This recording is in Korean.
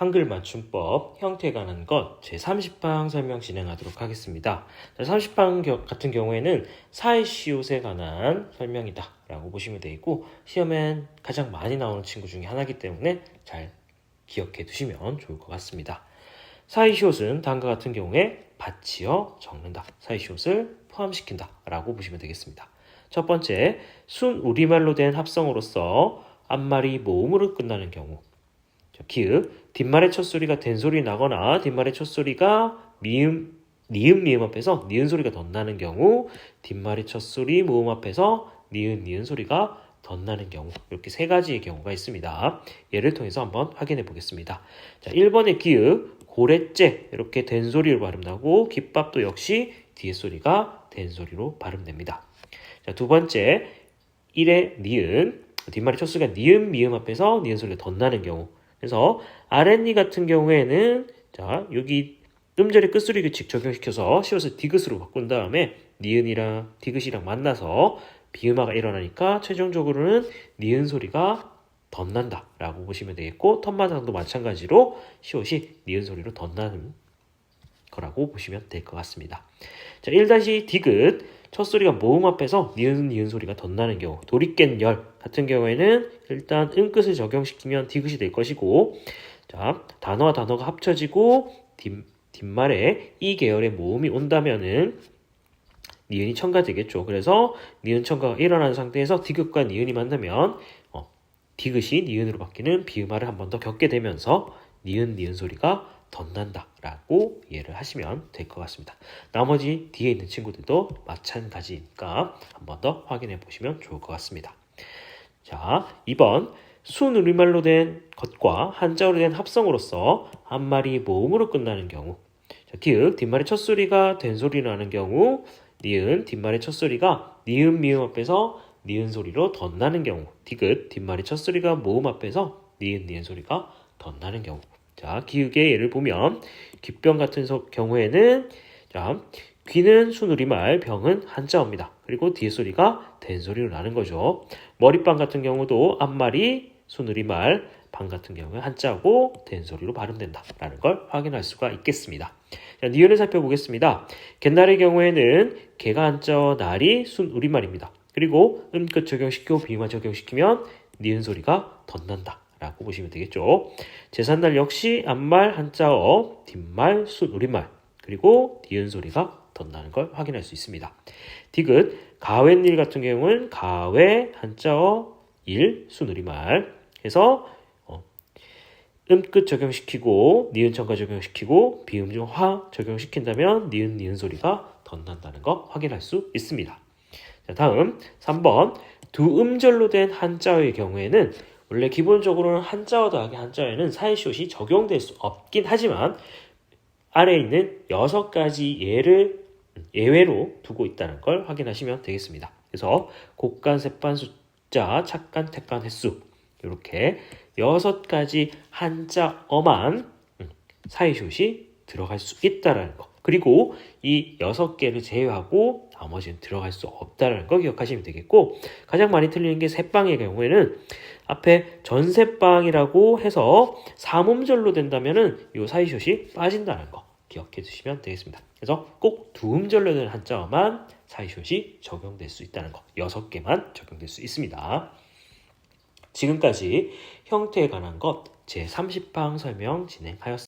한글 맞춤법 형태에 관한 것 제30방 설명 진행하도록 하겠습니다. 30방 겨- 같은 경우에는 사이시옷에 관한 설명이다 라고 보시면 되겠고 시험엔 가장 많이 나오는 친구 중에 하나이기 때문에 잘 기억해 두시면 좋을 것 같습니다. 사이시옷은 다음과 같은 경우에 받치어 적는다. 사이시옷을 포함시킨다 라고 보시면 되겠습니다. 첫 번째, 순 우리말로 된 합성어로서 앞말이 모음으로 끝나는 경우 자, 기읍 뒷말의 첫 소리가 된 소리 나거나 뒷말의 첫 소리가 미음 니은 미음 앞에서 니은 소리가 덧나는 경우 뒷말의 첫 소리 모음 앞에서 니은 니은 소리가 덧나는 경우 이렇게 세 가지의 경우가 있습니다. 예를 통해서 한번 확인해 보겠습니다. 자, 1번의 기읍 고래째 이렇게 된 소리로 발음나고 깃밥도 역시 뒤에 소리가 된 소리로 발음됩니다. 자, 두 번째 1의 니은 뒷말의 첫 소리가 니은 미음 앞에서 니은 소리가 덧나는 경우 그래서 아랫니 같은 경우에는 자 여기 음절의 끝소리 규칙 적용시켜서 시옷을 디귿으로 바꾼 다음에 니은이랑 디귿이랑 만나서 비음화가 일어나니까 최종적으로는 니은 소리가 덧난다 라고 보시면 되겠고 턴마당도 마찬가지로 시옷이 니은 소리로 덧나는 거라고 보시면 될 것 같습니다. 자, 1다시 디귿 첫 소리가 모음 앞에서 니은 니은 소리가 덧나는 경우 도리깬 열 같은 경우에는 일단 음끝을 적용시키면 디귿이 될 것이고 자 단어와 단어가 합쳐지고 뒷, 뒷말에 이 계열의 모음이 온다면은 니은이 첨가되겠죠. 그래서 니은 첨가가 일어난 상태에서 디귿과 니은이 만나면 어, 디귿이 니은으로 바뀌는 비음화를 한 번 더 겪게 되면서 니은 니은 소리가 덧난다라고 이해를 하시면 될 것 같습니다. 나머지 뒤에 있는 친구들도 마찬가지니까 한 번 더 확인해 보시면 좋을 것 같습니다. 자, 2번 순 우리말로 된 것과 한자어로 된 합성으로서 한 말이 모음으로 끝나는 경우 자, 기읍 뒷말의 첫 소리가 된 소리 나는 경우 니은 뒷말의 첫 소리가 니은 미음 앞에서 니은 소리로 덧나는 경우 디귿 뒷말의 첫 소리가 모음 앞에서 니은 니은 소리가 덧나는 경우 자 기읍의 예를 보면 귓병 같은 소- 경우에는 자 귀는 순우리말 병은 한자어입니다 그리고 뒤에 소리가 된 소리로 나는 거죠 머리빵 같은 경우도 앞말이 순우리말 방 같은 경우에 한자고 된 소리로 발음된다라는 걸 확인할 수가 있겠습니다. 자, 니은을 살펴보겠습니다. 갯날의 경우에는 개가 한자어 날이 순우리말입니다. 그리고 음끝 적용시키고 비마 적용시키면 니은 소리가 덧난다 라고 보시면 되겠죠. 제삿날 역시 앞말 한자어, 뒷말 순우리말 그리고 니은 소리가 덧나는 걸 확인할 수 있습니다. 디귿 가외일 같은 경우는 가외 한자어 일 순우리말 해서 어, 음끝 적용시키고 니은 첨가 적용시키고 비음 중 화 적용시킨다면 니은 니은 소리가 덧난다는 거 확인할 수 있습니다. 자, 다음 3번 두 음절로 된 한자어의 경우에는 원래 기본적으로는 한자어 더하기 한자어에는 사이시옷이 적용될 수 없긴 하지만 아래에 있는 여섯 가지 예를 예외로 두고 있다는 걸 확인하시면 되겠습니다. 그래서 곡간, 색반, 숫자, 착간, 택간, 횟수 이렇게 여섯 가지 한자어만 음, 사이숏이 들어갈 수 있다라는 거. 그리고 이 여섯 개를 제외하고 나머지는 들어갈 수 없다라는 거 기억하시면 되겠고 가장 많이 틀리는 게 새빵의 경우에는 앞에 전새빵이라고 해서 삼음절로 된다면은 이 사이숏이 빠진다는 거 기억해 주시면 되겠습니다. 그래서 꼭 두 음절로 된 한자어만 사이숏이 적용될 수 있다는 거 여섯 개만 적용될 수 있습니다. 지금까지 형태에 관한 것 제30방 설명 진행하였습니다.